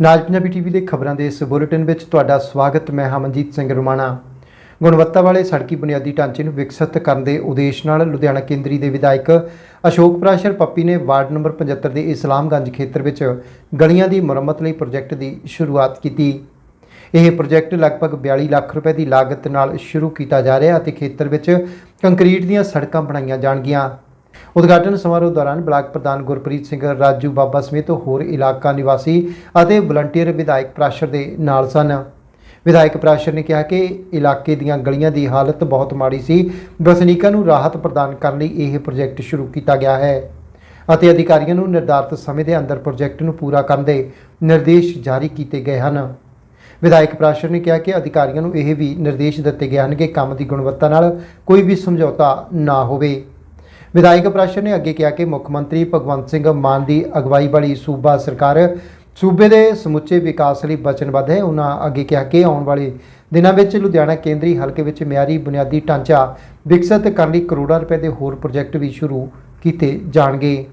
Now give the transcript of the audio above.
ਨਾਜ Punjabi TV ਦੇ ਖਬਰਾਂ ਦੇ ਇਸ ਬੁਲੇਟਿਨ ਵਿੱਚ ਤੁਹਾਡਾ ਸਵਾਗਤ, ਮੈਂ ਹਮਨਜੀਤ ਸਿੰਘ ਰੁਮਾਣਾ। ਗੁਣਵੱਤਾ ਵਾਲੇ ਸੜਕੀ ਬੁਨਿਆਦੀ ਢਾਂਚੇ ਨੂੰ ਵਿਕਸਿਤ ਕਰਨ ਦੇ ਉਦੇਸ਼ ਨਾਲ ਲੁਧਿਆਣਾ ਕੇਂਦਰੀ ਦੇ ਵਿਧਾਇਕ ਅਸ਼ੋਕ ਪ੍ਰਾਸ਼ਰ ਪੱਪੀ ਨੇ ਵਾਰਡ ਨੰਬਰ 75 ਦੇ ਇਸਲਾਮਗੰਜ ਖੇਤਰ ਵਿੱਚ ਗਲੀਆਂ ਦੀ ਮੁਰੰਮਤ ਲਈ ਪ੍ਰੋਜੈਕਟ ਦੀ ਸ਼ੁਰੂਆਤ ਕੀਤੀ। ਇਹ ਪ੍ਰੋਜੈਕਟ ਲਗਭਗ 42 ਲੱਖ ਰੁਪਏ ਦੀ ਲਾਗਤ ਨਾਲ ਸ਼ੁਰੂ ਕੀਤਾ ਜਾ ਰਿਹਾ ਅਤੇ ਖੇਤਰ ਵਿੱਚ ਕੰਕਰੀਟ ਦੀਆਂ ਸੜਕਾਂ ਬਣਾਈਆਂ ਜਾਣਗੀਆਂ। ਉਦਘਾਟਨ ਸਮਾਰੋਹ ਦੌਰਾਨ ਬਲਾਕ ਪ੍ਰਧਾਨ ਗੁਰਪ੍ਰੀਤ ਸਿੰਘ ਰਾਜੂ ਬਾਬਾ ਸਮੇਤ ਹੋਰ ਇਲਾਕਾ ਨਿਵਾਸੀ ਅਤੇ ਵਲੰਟੀਅਰ ਵਿਧਾਇਕ ਪ੍ਰਾਸ਼ਰ ਦੇ ਨਾਲ ਸਨ। ਵਿਧਾਇਕ ਪ੍ਰਾਸ਼ਰ ਨੇ ਕਿਹਾ ਕਿ ਇਲਾਕੇ ਦੀਆਂ ਗਲੀਆਂ ਦੀ ਹਾਲਤ ਬਹੁਤ ਮਾੜੀ ਸੀ। ਵਸਨੀਕਾਂ ਨੂੰ ਰਾਹਤ ਪ੍ਰਦਾਨ ਕਰਨ ਲਈ ਇਹ ਪ੍ਰੋਜੈਕਟ ਸ਼ੁਰੂ ਕੀਤਾ ਗਿਆ ਹੈ ਅਤੇ ਅਧਿਕਾਰੀਆਂ ਨੂੰ ਨਿਰਧਾਰਤ ਸਮੇਂ ਦੇ ਅੰਦਰ ਪ੍ਰੋਜੈਕਟ ਨੂੰ ਪੂਰਾ ਕਰਨ ਦੇ ਨਿਰਦੇਸ਼ ਜਾਰੀ ਕੀਤੇ ਗਏ ਹਨ। ਵਿਧਾਇਕ ਪ੍ਰਾਸ਼ਰ ਨੇ ਕਿਹਾ ਕਿ ਅਧਿਕਾਰੀਆਂ ਨੂੰ ਇਹ ਵੀ ਨਿਰਦੇਸ਼ ਦਿੱਤੇ ਗਏ ਹਨ ਕਿ ਕੰਮ ਦੀ ਗੁਣਵੱਤਾ ਨਾਲ ਕੋਈ ਵੀ ਸਮਝੌਤਾ ਨਾ ਹੋਵੇ। ਵਿਧਾਇਕ ਪ੍ਰਾਸ਼ਰ ਨੇ ਅੱਗੇ ਕਿਹਾ ਕਿ ਮੁੱਖ ਮੰਤਰੀ ਭਗਵੰਤ ਸਿੰਘ ਮਾਨ ਦੀ ਅਗਵਾਈ ਵਾਲੀ ਸੂਬਾ ਸਰਕਾਰ ਸੂਬੇ ਦੇ ਸਮੁੱਚੇ ਵਿਕਾਸ ਲਈ ਵਚਨਬੱਧ ਹੈ। ਉਹਨਾਂ ਅੱਗੇ ਕਿਹਾ ਕਿ ਆਉਣ ਵਾਲੇ ਦਿਨਾਂ ਵਿੱਚ ਲੁਧਿਆਣਾ ਕੇਂਦਰੀ ਹਲਕੇ ਵਿੱਚ ਮਿਆਰੀ ਬੁਨਿਆਦੀ ਢਾਂਚਾ ਵਿਕਸਿਤ ਕਰਨ ਲਈ ਕਰੋੜਾਂ ਰੁਪਏ ਦੇ ਹੋਰ ਪ੍ਰੋਜੈਕਟ ਵੀ ਸ਼ੁਰੂ ਕੀਤੇ ਜਾਣਗੇ।